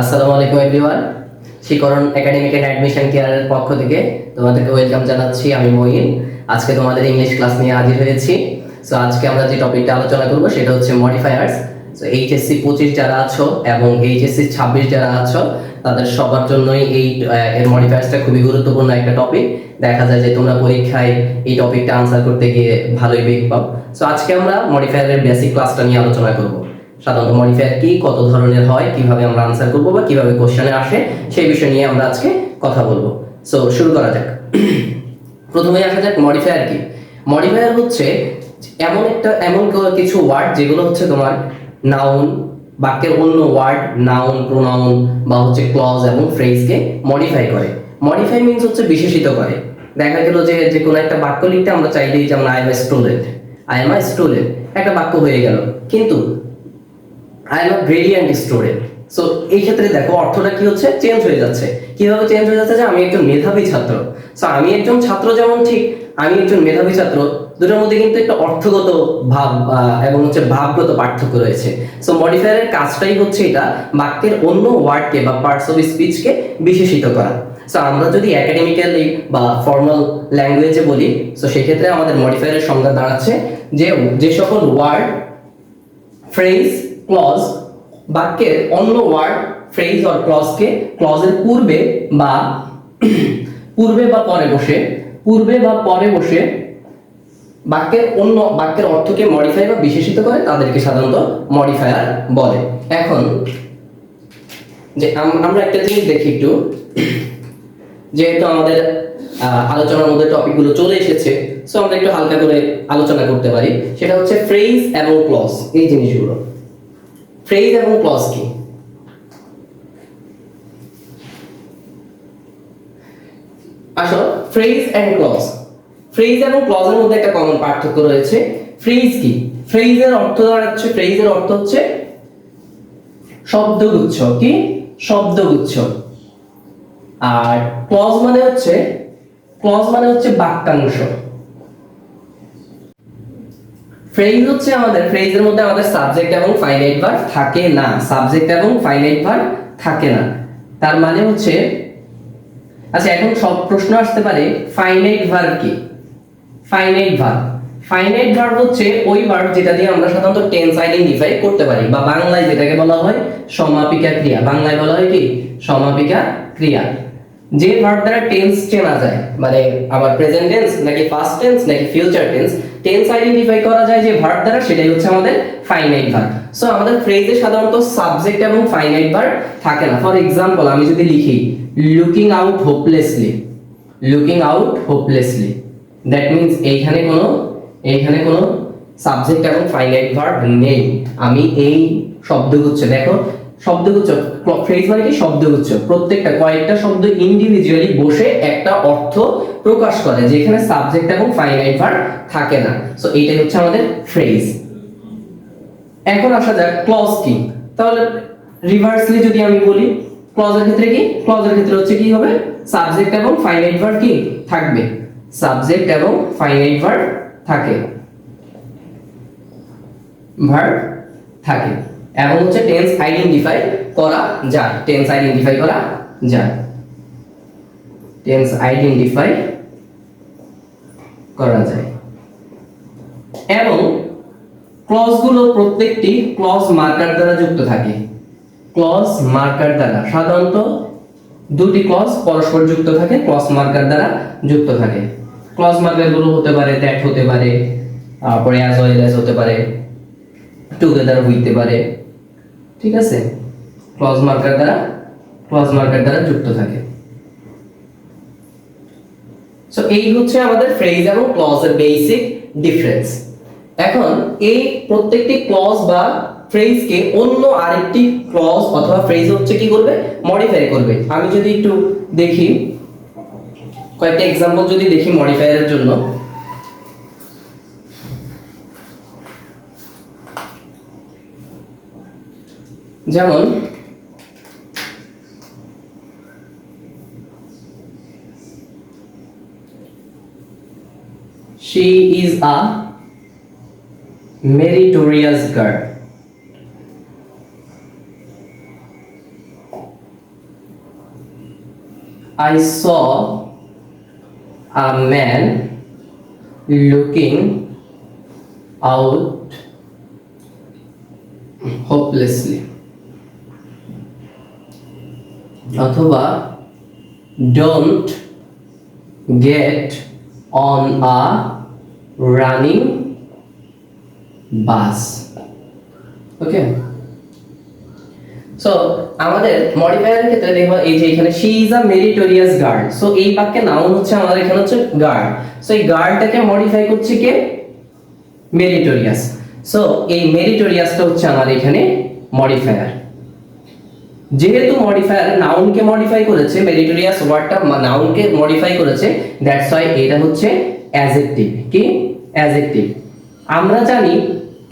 আসসালামু আলাইকুম এভরিওয়ান শিকরণ একাডেমিক এন্ড অ্যাডমিশন কেয়ারের পক্ষ থেকে তোমাদেরকে ওয়েলকাম জানাচ্ছি। আমি মঈন। আজকে তোমাদের ইংলিশ ক্লাস নিয়ে হাজির হয়েছি। সো আজকে আমরা যে টপিকটা আলোচনা করব, সেটা হচ্ছে মডিফায়ার্স সো এইচএসসি পঁচিশ যারা আছো এবং এইচএসসি ছাব্বিশ যারা আছো, তাদের সবার জন্যই এই এর মডিফায়ার্সটা খুবই গুরুত্বপূর্ণ একটা টপিক দেখা যায় যে তোমরা পরীক্ষায় এই টপিকটা আনসার করতে গিয়ে ভালোই বেগ পাও। সো আজকে আমরা মডিফায়ারের বেসিক ক্লাসটা নিয়ে আলোচনা করব। সাধারণত মডিফায়ার কি, কত ধরনের হয়, কীভাবে আমরা আনসার করব বা কীভাবে কোশ্চেনে আসে, সেই বিষয় নিয়ে আমরা আজকে কথা বলব। সো শুরু করা যাক। প্রথমে আসা যাক মডিফায়ার কি। মডিফায়ার হচ্ছে এমন একটা, এমন কিছু ওয়ার্ড যেগুলো হচ্ছে তোমার নাউন বাক্যের অন্য ওয়ার্ড নাউন প্রোনাউন বা হচ্ছে ক্লজ এবং ফ্রেজকে মডিফাই করে। মডিফাই মিন্স হচ্ছে বিশেষিত করে। দেখা গেল যে যে কোনো একটা বাক্য লিখতে আমরা চাইলেই যেমন I am I am a student একটা বাক্য হয়ে গেল। কিন্তু I am brilliant student so এই ক্ষেত্রে দেখো, অর্থটা কি হচ্ছে? চেঞ্জ হয়ে যাচ্ছে। কীভাবে চেঞ্জ হয়ে যাচ্ছে? যে আমি একজন মেধাবী ছাত্র। সো আমি একজন ছাত্র যেমন ঠিক, আমি একজন মেধাবী ছাত্র, দুটোর মধ্যে কিন্তু একটা অর্থগত ভাব এবং হচ্ছে ভাবগত পার্থক্য রয়েছে। সো মডিফায়ারের কাজটাই হচ্ছে এটা, বাক্যের অন্য ওয়ার্ডকে বা পার্টস অফ স্পিচকে বিশেষিত করা। সো আমরা যদি একাডেমিক্যালি বা ফর্মাল ল্যাঙ্গুয়েজে বলি সো সেক্ষেত্রে আমাদের মডিফায়ারের সংজ্ঞা দাঁড়াচ্ছে যে যে সকল ওয়ার্ড ফ্রেজ ক্লজ বাক্যের অন্য ওয়ার্ড ফ্রেজ অর ক্লজকে ক্লজের পূর্বে বা পূর্বে বা পরে বসে, পূর্বে বা পরে বসে বাক্যের অন্য, বাক্যের অর্থকে মডিফাই বা বিশেষিত করে তাদেরকে সাধারণত মডিফায়ার বলে। এখন যে আমরা একটা জিনিস দেখি একটু, যেহেতু আমাদের আলোচনার মধ্যে টপিকগুলো চলে এসেছে সো আমরা একটু হালকা করে আলোচনা করতে পারি। সেটা হচ্ছে ফ্রেজ এবং ক্লজ এই জিনিসগুলো। ফ্রেজ এবং ক্লজ কি? আসো ফ্রেজ এন্ড ক্লজ। ফ্রেজ এবং ক্লজের মধ্যে একটা কমন পার্থক্য রয়েছে। ফ্রেজ কি? ফ্রেজের অর্থ দাঁড়াচ্ছে ফ্রেজের অর্থ হচ্ছে শব্দগুচ্ছ কি? শব্দগুচ্ছ। আর ক্লজ মানে হচ্ছে, ক্লজ মানে হচ্ছে বাক্যাংশ। ফ্রেজ হচ্ছে আমাদের ফ্রেজের মধ্যে আমাদের সাবজেক্ট এবং ফাইনাইট ভার্ব থাকে না। সাবজেক্ট এবং ফাইনাইট ভার্ব থাকে না। তার মানে হচ্ছে আচ্ছা এখন সব প্রশ্ন আসতে পারে ফাইনাইট ভার্ব কি? ফাইনাইট ভার্ব ফাইনাইট ভার্ব হচ্ছে ওই ভার্ব যেটা দিয়ে আমরা সাধারণত টেন্স আইডেন্টিফাই করতে পারি, বা বাংলায় যেটাকে বলা হয় সমাপিকা ক্রিয়া। বাংলায় বলা হয় কি? সমাপিকা ক্রিয়া। যে ভার্ব দ্বারা টেন্স চেনা যায় মানে আমার প্রেজেন্ট টেন্স নাকি পাস্ট টেন্স নাকি ফিউচার টেন্স টেন্স আইডেন্টিফাই করা যায় যে ভার্ব দ্বারা, সেটাই হচ্ছে আমাদের ফাইনাইট ভার্ব সো আমাদের ফ্রেজে সাধারণত সাবজেক্ট এবং ফাইনাইট ভার্ব থাকে না। ফর এক্সাম্পল আমি যদি লিখি looking out hopelessly looking out hopelessly that means এইখানে কোনো এইখানে কোনো সাবজেক্ট এবং ফাইনাইট ভার্ব নেই। আমি এই শব্দগুচ্ছ, দেখো শব্দগুচ্ছ ফ্রেজ মানে কি? শব্দগুচ্ছ প্রত্যেকটা কয়েকটা শব্দ ইন্ডিভিজুয়ালি বসে একটা অর্থ প্রকাশ করে, যেখানে সাবজেক্ট এবং ফাইনাইট ভার্ব থাকে না। সো এইটাই হচ্ছে আমাদের ফ্রেজ এখন আসা যাক ক্লজ কি? তাহলে রিভার্সলি যদি আমি বলি ক্লজের ক্ষেত্রে কি? ক্লজের ক্ষেত্রে হচ্ছে কি হবে? সাবজেক্ট এবং ফাইনাইট ভার্ব কি? থাকবে। সাবজেক্ট এবং ফাইনাইট ভার্ব থাকে। ভার্ব থাকে। এবং হচ্ছে টেন্স আইডেন্টিফাই করা যায়। টেন্স আইডেন্টিফাই করা যায়। টেন্স আইডেন্টিফাই করা যায়। এবং ক্লজগুলো প্রত্যেকটি ক্লজ মার্কার দ্বারা যুক্ত থাকে। ক্লজ মার্কার দ্বারা। সাধারণত দুটি ক্লজ পরস্পর যুক্ত থাকে ক্লজ মার্কার দ্বারা যুক্ত থাকে। ক্লজ মার্কারগুলো হতে পারে দ্যাট হতে পারে, তারপরে অ্যাজ ওয়েল অ্যাজ হতে পারে টুগেদার হইতে পারে। ঠিক আছে? ক্লজ মার্কার দ্বারা ক্লজ মার্কার দ্বারা যুক্ত থাকে। সো এই হচ্ছে আমাদের ফ্রেজ এবং ক্লজের বেসিক ডিফারেন্স এখন, এই প্রত্যেকটি ক্লজ বা ফ্রেজকে অন্য আরেকটি ক্লজ অথবা ফ্রেজ হচ্ছে কি করবে? মডিফাই করবে। আমি যদি একটু দেখি, কয়েকটা এক্সাম্পল যদি দেখি মডিফায়ারের জন্য। যেমন she is a meritorious girl I saw a man looking out hopelessly অথবা don't get on a running bus. Okay so আমাদের মডিফায়ারের ক্ষেত্রে দেখো এই যে এখানে she is a meritorious guard so এই বাক্যে নাউন হচ্ছে আমাদের এখানে হচ্ছে গার্ড সো এই গার্ডটাকে মডিফাই করছে কে? মেরিটোরিয়াস সো এই মেরিটোরিয়াসটা হচ্ছে আমার এখানে মডিফায়ার যেহেতু মডিফায়ার নাউনকে মডিফাই করেছে মেরিটোরিয়াস ওয়ার্ডটা নাউনকে মডিফাই করেছে দ্যাটস ওয়াই এটা হচ্ছে অ্যাজেক্টিভ কি? অ্যাজেক্টিভ আমরা জানি,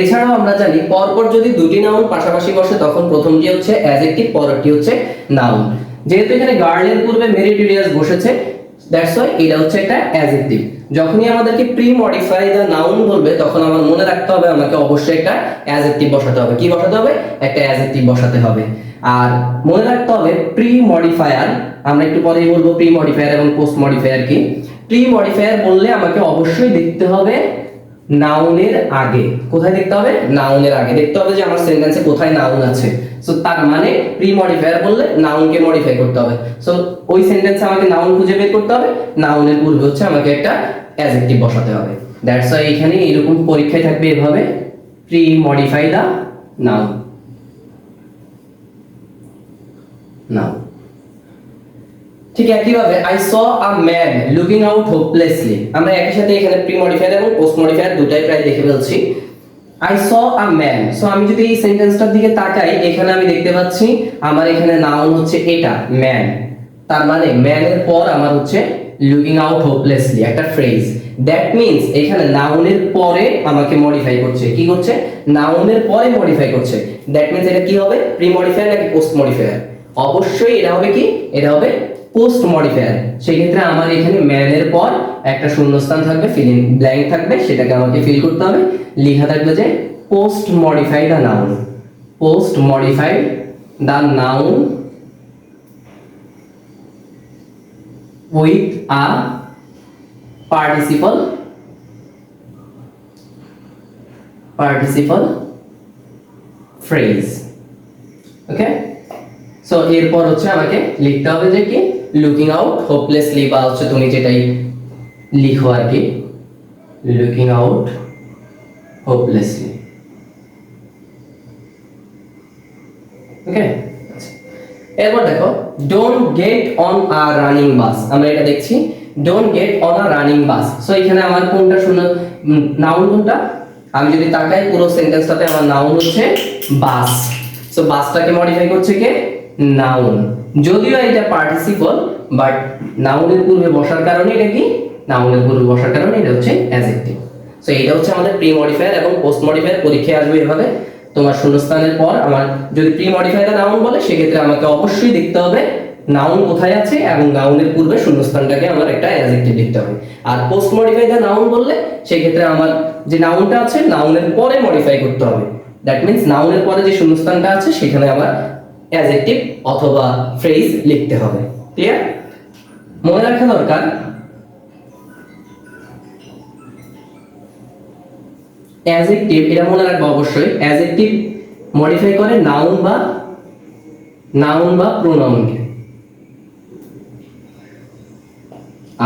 এছাড়াও আমরা জানি, পরপর যদি দুটি নাউন পাশাপাশি বসে, তখন প্রথমটি হচ্ছে? অ্যাজেক্টিভ পরেরটি হচ্ছে নাউন যেহেতু এখানে গার্লের পূর্বে মেরিটোরিয়াস বসেছে দ্যাটস ওয়াই এটা হচ্ছে একটা অ্যাজেক্টিভ যখনই আমাদেরকে প্রি মডিফাই দ্য নাউন বলবে, তখন আমার মনে রাখতে হবে আমাকে অবশ্যই একটা অ্যাজেক্টিভ বসাতে হবে। কি বসাতে হবে? একটা অ্যাজেক্টিভ বসাতে হবে। আর মনে রাখতে হবে প্রি মডিফায়ার আমরা একটু পরেই বলব প্রি মডিফায়ার এবং পোস্ট মডিফায়ার কি? প্রি মডিফায়ার বললে আমাকে অবশ্যই দেখতে হবে নাউনের আগে। কোথায় দেখতে হবে? নাউনের আগে। দেখতে হবে যে আমার সেন্টেন্সে কোথায় নাউন আছে। সো তার মানে প্রি মডিফায়ার বললে নাউনকে মডিফাই করতে হবে। সো ওই সেন্টেন্সে আমাকে নাউন খুঁজে বের করতে হবে। নাউনের পূর্বে হচ্ছে আমাকে একটা অ্যাডজেক্টিভ বসাতে হবে। দ্যাটস ওয়াই এখানে এরকম পরীক্ষায় থাকবে এভাবে। Pre modify the noun now ঠিক একইভাবে I saw a man looking out hopelessly আমরা একই সাথে এখানে প্রি মডিফায়ার এবং পোস্ট মডিফায়ার দুটাই প্রায় দেখে ফেলছি। I saw a man so আমি যদি এই সেন্টেন্সটার দিকে তাকাই, এখানে আমি দেখতে পাচ্ছি, আমার এখানে নাউন হচ্ছে এটা ম্যান তার মানে ম্যানের পর আমার হচ্ছে লুকিং আউট হোপলেসলি একটা ফ্রেজ দ্যাট মিন্স এখানে নাউনের পরে আমাকে মডিফাই করছে। কি করছে? নাউনের পরে মডিফাই করছে। দ্যাট মিন্স এটা কি হবে? প্রি মডিফায়ার নাকি পোস্ট মডিফায়ার অবশ্যই এটা হবে কি? এটা হবে পোস্ট মডিফায়ার সেক্ষেত্রে আমার এখানে ম্যানের পর একটা শূন্যস্থান থাকবে ফিলিং ব্ল্যাঙ্ক থাকবে, সেটাকে আমাকে ফিল করতে হবে। লেখা থাকবে যে post modified the noun post modified the noun with a participle participle phrase okay so এরপর হচ্ছে আমাকে লিখতে হবে যে কি? লুকিং আউট হোপলেসলি বা হচ্ছে তুমি যেটাই লিখো আর কি লুকিং আউট হোপলেসলি ওকে এরপর দেখো don't get on a running bus আমরা এটা দেখছি don't get on a running bus so এখানে আমার কোনটা শুনে নাউন কোনটা? আমি যদি তাকাই, পুরো সেন্টেন্সটাতে আমার নাউন হচ্ছে বাস সো বাসটাকে মডিফাই করছে কে? নাউন যদিও এটা পার্টিসিপল বাট নাউনের পূর্বে বসার কারণে এটা কি? নাউনের পূর্বে বসার কারণে এটা হচ্ছে অ্যাডজেক্টিভ সো এটা হচ্ছে আমাদের প্রি মডিফায়ার এবং পোস্ট মডিফায়ার পরীক্ষায় আসবে এভাবে। তোমার শূন্যস্থানের পর আমার যদি প্রি মডিফায়ার নাউন বলে, সেক্ষেত্রে আমাকে অবশ্যই দেখতে হবে নাউন কোথায় আছে এবং নাউনের পূর্বে শূন্যস্থানটাকে আমার একটা অ্যাডজেক্টিভ লিখতে হবে। আর পোস্ট মডিফাই দা নাউন বললে, সেক্ষেত্রে আমার যে নাউনটা আছে নাউনের পরে মডিফাই করতে হবে। দ্যাট মিন্স নাউনের পরে যে শূন্যস্থানটা আছে, সেখানে আমার অ্যাডজেক্টিভ অথবা ফ্রেজ লিখতে হবে। ক্লিয়ার মনে রাখা দরকার অ্যাজেক্টিভ এটা মনে রাখব অবশ্যই অ্যাজেক্টিভ মডিফাই করে নাউন বা নাউন বা প্রোনাউনকে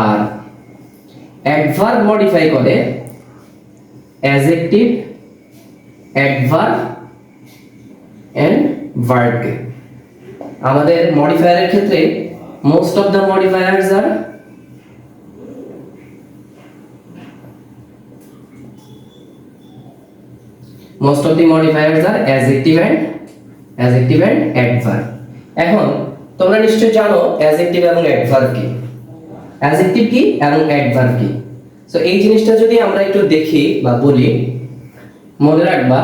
আর অ্যাডভার্ব মডিফাই করে অ্যাজেক্টিভ অ্যাডভার্ব এন্ড ভার্বকে আমাদের মডিফায়ারের ক্ষেত্রে most of the modifier are most of the modifiers are adjective and adjective and adverb এখন, তোমরা নিশ্চয় জানো অ্যাজেক্টিভ এবং অ্যাডভার্ব কি? অ্যাজেক্টিভ কি এবং অ্যাডভার্ব কি? সো এই জিনিসটা যদি আমরা একটু দেখি বা বলি, মনে রাখবা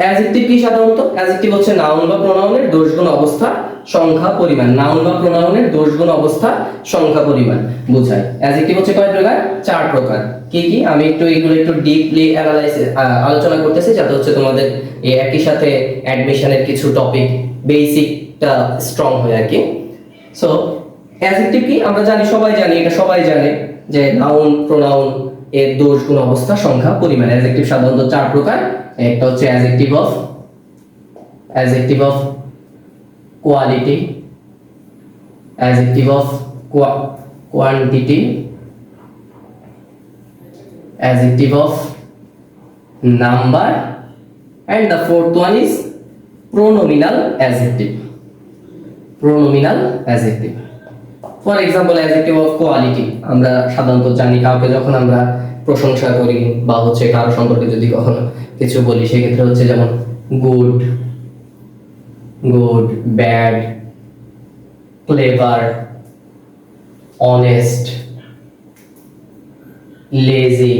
অ্যাডজেক্টিভ কি সাধারণত? অ্যাডজেক্টিভ হচ্ছে নাউন বা প্রোনাউনের দোষগুণ অবস্থা, সংখ্যা, পরিমাণ। নাউন বা প্রোনাউনের দোষগুণ অবস্থা, সংখ্যা, পরিমাণ। বোঝায় অ্যাডজেক্টিভ হচ্ছে কয় প্রকার? চার প্রকার। কি কি? আমি একটু এগুলো একটু ডিপলি অ্যানালাইসিস আলোচনা করতেছি যাতে হচ্ছে তোমাদের এই একই সাথে অ্যাডমিশনের কিছু টপিক বেসিক অনেকটা স্ট্রং হয় আর কি। সো অ্যাজেক্টিভ কি? আমরা জানি, সবাই জানি, এটা সবাই জানে যে নাউন প্রোনাউন এর দোষ গুণ অবস্থা, সংখ্যা, পরিমাণ। অ্যাজেক্টিভ সাধারণত চার প্রকার। একটা হচ্ছে adjective of adjective of quality adjective of quantity adjective of number, and the fourth one is pronominal adjective. Pronominal adjective. For example adjective of quality আমরা সাধারণত জানি কাউকে যখন আমরা প্রশংসা করি বা হচ্ছে কারও সম্পর্কে যদি কখনো কিছু বলি, সেক্ষেত্রে হচ্ছে যেমন good good bad clever honest lazy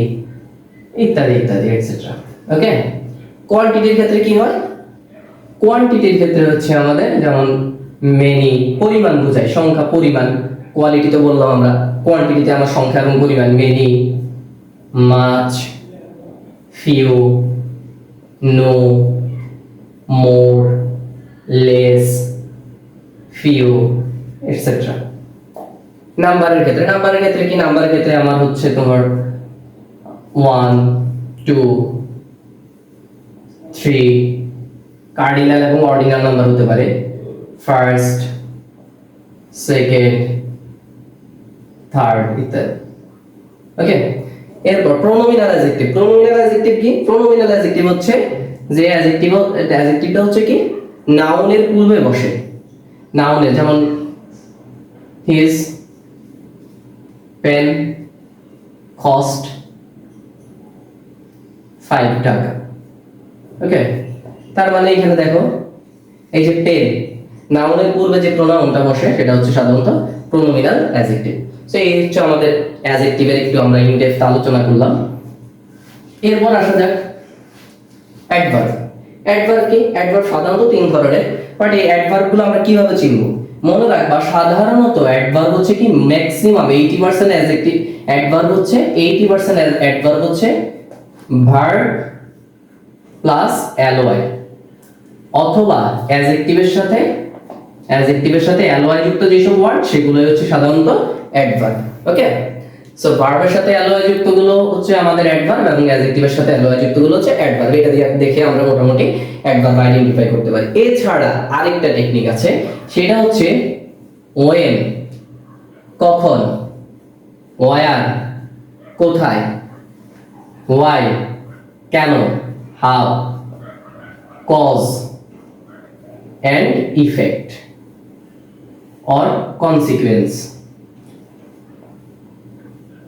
ইত্যাদি ইত্যাদি এটসেট্রা ওকে কোয়ান্টিটির ক্ষেত্রে কি হয়? কোয়ান্টিটির ক্ষেত্রে হচ্ছে আমাদের যেমন মেনি পরিমাণ বোঝায়, সংখ্যা, পরিমাণ কোয়ালিটি তো বললাম আমরা কোয়ান্টিটিতে আমার সংখ্যা এবং পরিমাণ many much few no more less few et cetera নাম্বারের ক্ষেত্রে নাম্বারের ক্ষেত্রে কি? নাম্বারের ক্ষেত্রে আমার হচ্ছে তোমার ওয়ান টু থ্রি কার্ডিনাল এবং অর্ডিনাল নাম্বার হতে পারে। ফার্স্ট সেকেন্ড থার্ড ইত্যাদি। ওকে এরপর প্রোনোমিনাল অ্যাডজেক্টিভ প্রোনোমিনাল অ্যাডজেক্টিভ কি? প্রোনোমিনাল অ্যাডজেক্টিভ হচ্ছে যে অ্যাডজেক্টিভ অ্যাডজেক্টিভটা হচ্ছে কি? নাউনের পূর্বে বসে। নাউনের যেমন হিজ পেন কস্ট ফাইভ টাকা। ওকে তার মানে এখানে দেখো, এই যে পেন নাউনের পূর্বে যে প্রোনাউনটা বসে, সেটা হচ্ছে সাধারণত প্রোনোমিনাল অ্যাডজেক্টিভ সো এই হচ্ছে আমাদের অ্যাডজেক্টিভের একটু আমরা ইন ডেপথ আলোচনা করলাম। এরপর আসা যাক অ্যাডভার্ব। অ্যাডভার্ব কি? অ্যাডভার্ব সাধারণত তিন ধরনের বাট এই অ্যাডভার্বগুলো আমরা কীভাবে চিনব? মনে রাখবা, সাধারণত অ্যাডভার্ব হচ্ছে কি maximum eighty percent adjective adverb হচ্ছে এইটি পার্সেন্ট অ্যাডভার্ব হচ্ছে ভার্ব প্লাস অ্যালোয়াই অথবা অ্যাডজেক্টিভের সাথে অ্যাডজেক্টিভের সাথে অ্যালোয়াই যুক্ত যেসব ওয়ার্ড সেগুলোই হচ্ছে সাধারণত অ্যাডভার্ব ওকে সো ভার্বের সাথে অ্যালোয়াই যুক্তগুলো হচ্ছে আমাদের অ্যাডভার্ব এবং অ্যাডজেক্টিভের সাথে অ্যালোয়াই যুক্তগুলো হচ্ছে অ্যাডভার্ব এটা দিয়ে দেখে আমরা মোটামুটি অ্যাডভার্ব আইডেন্টিফাই করতে পারি। এছাড়া আরেকটা টেকনিক আছে, সেটা হচ্ছে ওয়েন কখন ওয়ার কোথায় ওয়াই কেন how cause and effect or consequence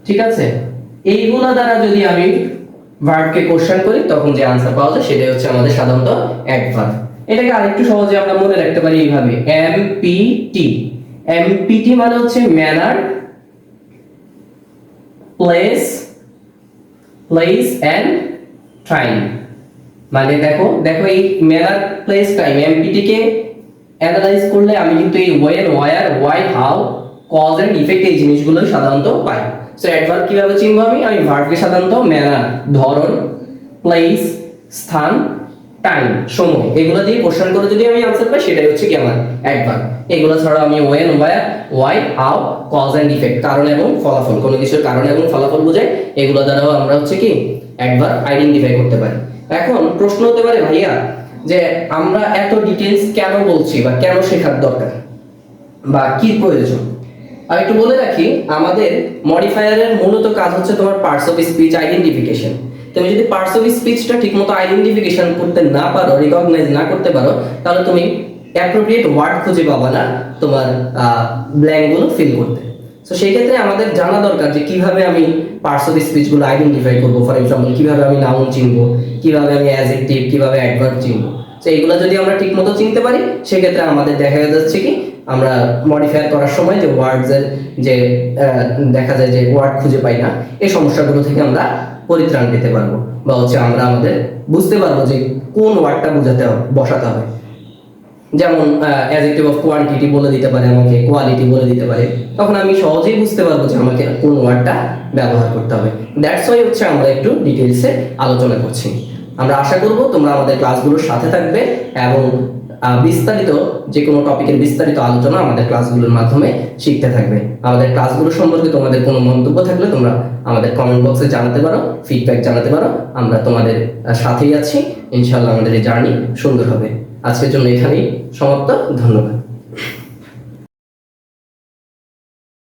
ঠিক আছে? এইগুলা দ্বারা যদি আমি ভার্বকে কোশ্চেন করি, তখন যে আনসার পাওয়া যায়, সেটাই হচ্ছে আমাদের সাধারণত অ্যাডভার্ব এটাকে আরেকটু সহজে আমরা মনে রাখতে পারি এইভাবে M P T M P T মানে হচ্ছে manner place place and time মানে দেখো দেখো এই ম্যানার প্লেস টাইম এমপিটি কে অ্যানালাইজ করলে আমি কিন্তু এই where where why how cause and effect এই জিনিসগুলো সাধারণত পাই। সো অ্যাডভার্ব কীভাবে চিনবো আমি? আমি ভার্বকে সাধারণত ম্যানার ধরন প্লেস স্থান টাইম সময়, এগুলো দিয়ে কোশ্চেন করে যদি আমি আনসার পাই, সেটাই হচ্ছে কি আমার অ্যাডভার্ব এগুলো ছাড়া আমি when where why how cause and effect কারণ এবং ফলাফল, কোনো কিছুর কারণ এবং ফলাফল বোঝায়, এগুলো দ্বারাও আমরা হচ্ছে কি একবার আইডেন্টিফাই করতে পারি। এখন প্রশ্ন হতে পারে, ভাইয়া যে আমরা এত ডিটেলস কেন বলছি বা কেন শেখার দরকার? বা কি প্রয়োজন? আমি একটু বলে রাখি, আমাদের মডিফায়ারের মূলত কাজ হচ্ছে তোমার পার্টস অফ স্পিচ আইডেন্টিফিকেশন তুমি যদি পার্টস অফ স্পিচটা ঠিকমতো আইডেন্টিফিকেশন করতে না পারো রিকগনাইজ না করতে পারো, তাহলে তুমি অ্যাপ্রোপ্রিয়েট ওয়ার্ড খুঁজে পাবা না তোমার ব্ল্যাঙ্কগুলো ফিল করতে। তো সেই ক্ষেত্রে আমাদের জানা দরকার যে কীভাবে আমি পার্টস অফ স্পিচগুলো আইডেন্টিফাই করব। ফর এক্সাম্পল কীভাবে আমি নাউন চিনবো, কীভাবে আমি অ্যাজেক্টিভ কীভাবে অ্যাডভার্ব চিনবো। তো এইগুলো যদি আমরা ঠিকমতো চিনতে পারি, সেক্ষেত্রে আমাদের দেখা যাচ্ছে কি, আমরা মডিফাই করার সময় যে ওয়ার্ডসের যে দেখা যায় যে ওয়ার্ড খুঁজে পাই না, এই সমস্যাগুলো থেকে আমরা পরিত্রাণ পেতে পারব। বা হচ্ছে আমরা আমাদের বুঝতে পারব যে কোন ওয়ার্ডটা বোঝাতে হবে, বসাতে হবে। যেমন অ্যাডজেক্টিভ অফ কোয়ান্টিটি বলে দিতে পারে, আমাকে কোয়ালিটি বলে দিতে পারে, তখন আমি সহজেই বুঝতে পারব যে আমাকে কোন ওয়ার্ডটা ব্যবহার করতে হবে। দ্যাটস ওয়াই হচ্ছে আমরা একটু ডিটেলসে আলোচনা করছি। আমরা আশা করব তোমরা আমাদের ক্লাসগুলোর সাথে থাকবে এবং বিস্তারিত যে কোনো টপিকের বিস্তারিত আলোচনা আমাদের ক্লাসগুলোর মাধ্যমে শিখতে থাকবে। আমাদের ক্লাসগুলো সম্পর্কে তোমাদের কোনো মন্তব্য থাকলে তোমরা আমাদের কমেন্ট বক্সে জানাতে পারো ফিডব্যাক জানাতে পারো। আমরা তোমাদের সাথেই আছি। ইনশাল্লাহ আমাদের এই জার্নি সুন্দর হবে। আজকের জন্য এখানেই সমাপ্ত ধন্যবাদ।